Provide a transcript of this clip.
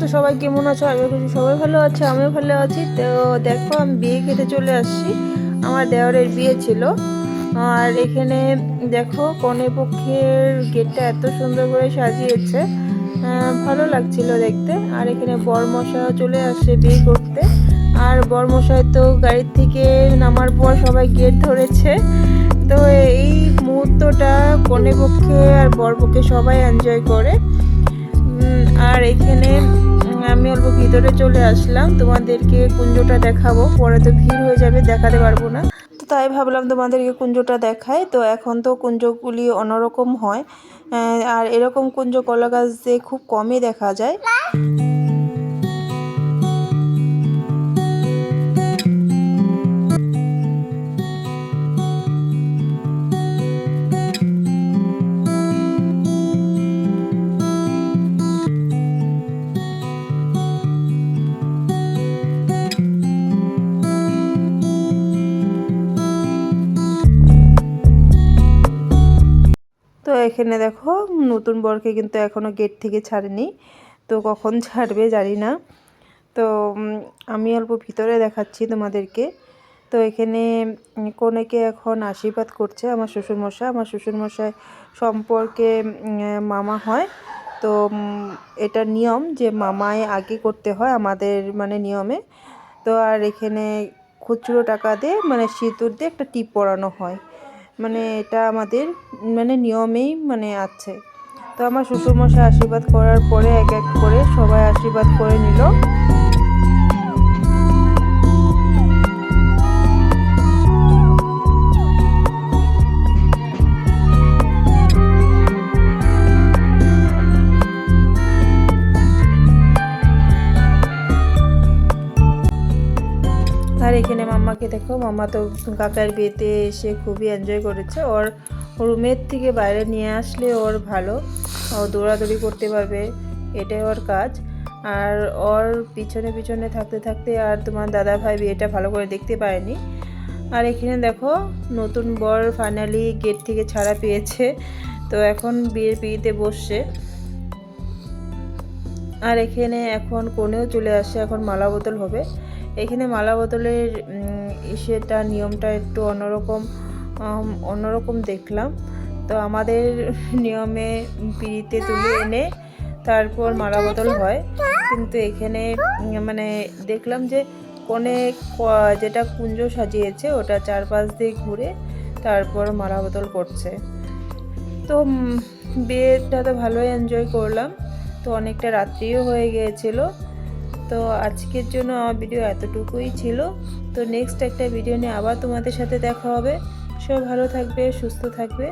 তো সবাই কেমন আছো? আমি সবাই ভালো আছে, আমিও ভালো আছি। তো দেখো, আমি বিয়ে খেতে চলে আসছি। আমার দেওয়ারের বিয়ে ছিল। আর এখানে দেখো কনে পক্ষের গেটটা এত সুন্দর করে সাজিয়েছে। ভালো লাগছিল দেখতে। আর এখানে বরমশাইও চলে আসছে বিয়ে করতে। আর বরমশাই তো গাড়ির থেকে নামার পর সবাই গেট ধরেছে। তো এই মুহূর্তটা কনে পক্ষে আর বরপক্ষে সবাই এনজয় করে। আর এখানে আমি অল্প ভিতরে চলে আসলাম। তোমাদেরকে কুঞ্জটা দেখাবো। পরে তো ভিড় হয়ে যাবে, দেখাতে পারব না। তো তাই ভাবলাম তোমাদেরকে কুঞ্জটা দেখাই। তো এখন তো কুঞ্জগুলি অন্যরকম হয়। আর এরকম কুঞ্জ কলা গাছ দিয়ে খুব কমই দেখা যায়। এখানে দেখো নতুন বরকে কিন্তু এখনও গেট থেকে ছাড়েনি। তো কখন ছাড়বে জানি না। তো আমি অল্প ভিতরে দেখাচ্ছি তোমাদেরকে। তো এখানে কনেকে এখন আশীর্বাদ করছে আমার শ্বশুরমশাই। আমার শ্বশুরমশাই সম্পর্কে মামা হয়। তো এটা নিয়ম যে মামায় আগে করতে হয় আমাদের মানে নিয়মে। তো আর এখানে খুচরো টাকা দিয়ে মানে সিঁদুর দিয়ে একটা টিপ পরানো হয়। মানে এটা আমাদের মানে নিয়মেই মানে আছে। তো আমার শ্বশুরমশাই আশীর্বাদ করার পরে এক এক করে সবাই আশীর্বাদ করে নিল। আর এখানে মাম্মাকে দেখো, মাম্মা তো কাকার বিয়েতে এসে খুবই এনজয় করেছে। ওর রুমের থেকে বাইরে নিয়ে আসলে ওর ভালো। ও দৌড়াদৌড়ি করতে পারবে, এটাই ওর কাজ। আর ওর পিছনে পিছনে থাকতে থাকতে আর তোমার দাদা ভাই বিয়েটা ভালো করে দেখতে পারেনি। আর এখানে দেখো, নতুন বর ফাইনালি গেট থেকে ছাড়া পেয়েছে। তো এখন বিয়ের বিয়েতে বসছে। আর এখানে এখন কোণেও চলে আসে, এখন মালা বোতল হবে। এখানে মালা বোতলের উম, ইসেটা নিয়মটা একটু অন্যরকম অন্যরকম দেখলাম। তো আমাদের নিয়মে পিড়িতে তুলে এনে তারপর মালা বোতল হয়। কিন্তু এখানে মানে দেখলাম যে কোণে যেটা কুঞ্জ সাজিয়েছে ওটা চারপাশ দিয়ে ঘুরে তারপর মালা বোতল করছে। তো বিয়েটা তো ভালোই এনজয় করলাম। তো অনেকটা রাত্রিও হয়ে গিয়েছিল। তো আজকের জন্য আমার ভিডিও এতটুকুই ছিল। তো নেক্সট একটা ভিডিও নিয়ে আবার তোমাদের সাথে দেখা হবে। সব ভালো থাকবে, সুস্থ থাকবে।